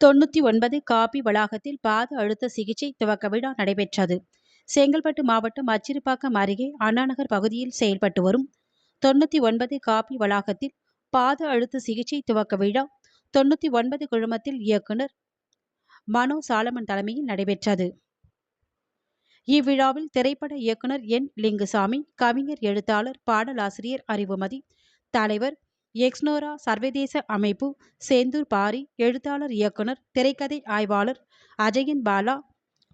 தொண்ணூற்றி ஒன்பது காபி வளாகத்தில் பாத அழுத்த சிகிச்சை துவக்க விழா நடைபெற்றது. செங்கல்பட்டு மாவட்டம் அச்சிறுபாக்கம் அருகே அண்ணாநகர் பகுதியில் செயல்பட்டு வரும் தொண்ணூற்றி ஒன்பது காபி வளாகத்தில் பாத அழுத்த சிகிச்சை துவக்க விழா தொண்ணூற்றி ஒன்பது குழுமத்தில் இயக்குனர் மனோ சாலமன் தலைமையில் நடைபெற்றது. இவ்விழாவில் திரைப்பட இயக்குனர் என் லிங்குசாமி கவிஞர் எழுத்தாளர் பாடலாசிரியர் அறிவுமதி தலைவர் எக்ஸ்னோரா சர்வதேச அமைப்பு செந்தூர் பாரி எழுத்தாளர் இயக்குனர் திரைக்கதை ஆய்வாளர் Ajayan Bala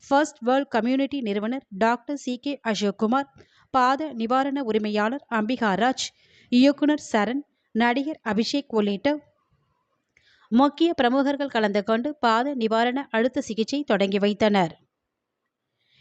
first world community நிறுவனர் டாக்டர் சி கே அசோக்குமார் பாத நிவாரண உரிமையாளர் அம்பிகாராஜ் இயக்குனர் சரண் நடிகர் அபிஷேக் உள்ளிட்ட முக்கிய பிரமுகர்கள் கலந்து கொண்டு பாத நிவாரண அழுத்த சிகிச்சை தொடங்கி வைத்தனர்.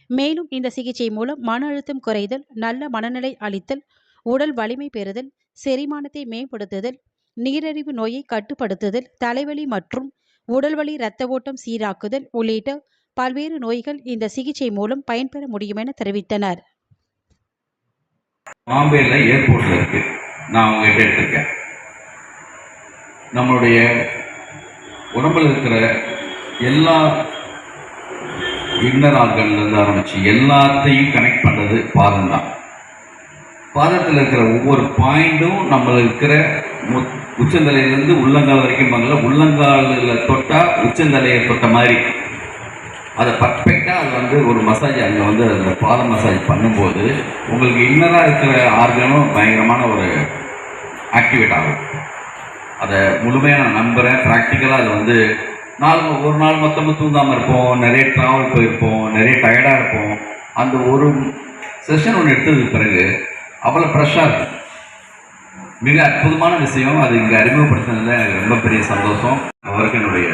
மேலும் இந்த சிகிச்சை மூலம் மன அழுத்தம் குறைதல் நல்ல மனநிலை அளித்தல் உடல் வலிமை பெறுதல் செரிமானத்தை மேம்படுத்துதல் நீரழிவு நோயை கட்டுப்படுத்துதல் தலைவலி மற்றும் உடல்வலி இரத்த ஓட்டம் சீராக்குதல் உள்ளிட்ட பல்வேறு நோய்கள் இந்த சிகிச்சை மூலம் பயன்பெற முடியும் என தெரிவித்தனர். பாம்பேல ஏர்போர்ட்ல இருக்கு. நான் அவங்ககிட்ட எடுத்திருக்கேன். நம்மளுடைய உடம்புல இருக்கிற எல்லா இன்னர் ஆர்கன்லேருந்து ஆரம்பிச்சு எல்லாத்தையும் கனெக்ட் பண்ணுறது பாதம் தான் பாதத்தில் இருக்கிற ஒவ்வொரு பாயிண்ட்டும் நம்ம இருக்கிற உச்சந்தலையிலேருந்து உள்ளங்கால் வரைக்கும் பண்ணல உள்ளங்காலில் தொட்டால் உச்சந்தலையை தொட்ட மாதிரி. அதை பர்ஃபெக்டாக அது வந்து ஒரு மசாஜ் அங்கே வந்து அந்த பாத மசாஜ் பண்ணும்போது உங்களுக்கு இன்னராக இருக்கிற ஆர்கனும் பயங்கரமான ஒரு ஆக்டிவேட் ஆகும். அதை முழுமையாக நான் நம்புகிறேன் ப்ராக்டிக்கலாக அது வந்து நாள் ஒரு நாள் மொத்தமாக தூங்காமல் இருப்போம். நிறைய ட்ராவல் போயிருப்போம். நிறைய டயர்டாக இருப்போம். அந்த ஒரு செஷன் ஒன்று எடுத்ததுக்கு பிறகு அவ்வளோ ஃப்ரெஷ்ஷாக இருக்கும் மிக அற்புதமான விஷயம். அது இங்கே அறிமுகப்படுத்தினதில் எனக்கு ரொம்ப பெரிய சந்தோஷம். அவருக்கு என்னுடைய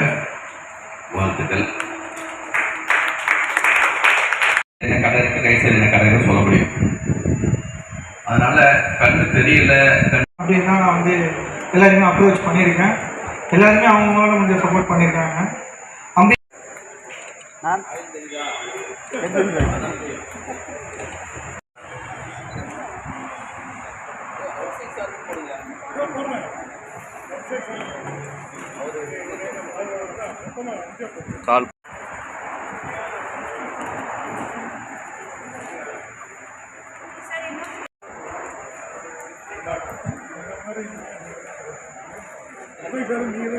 வாழ்த்துக்கள். என்ன கடை இருக்கு கை சைடு என்ன கடை இருக்குன்னு சொல்ல முடியும். அதனால கண்ணு தெரியல. கண் அப்படின்னா நான் வந்து எல்லாருமே அப்ரோச் பண்ணியிருக்கேன். எல்லாருமே அவங்களால கொஞ்சம் சப்போர்ட் பண்ணியிருக்காங்க. அப்படி கால் நீங்க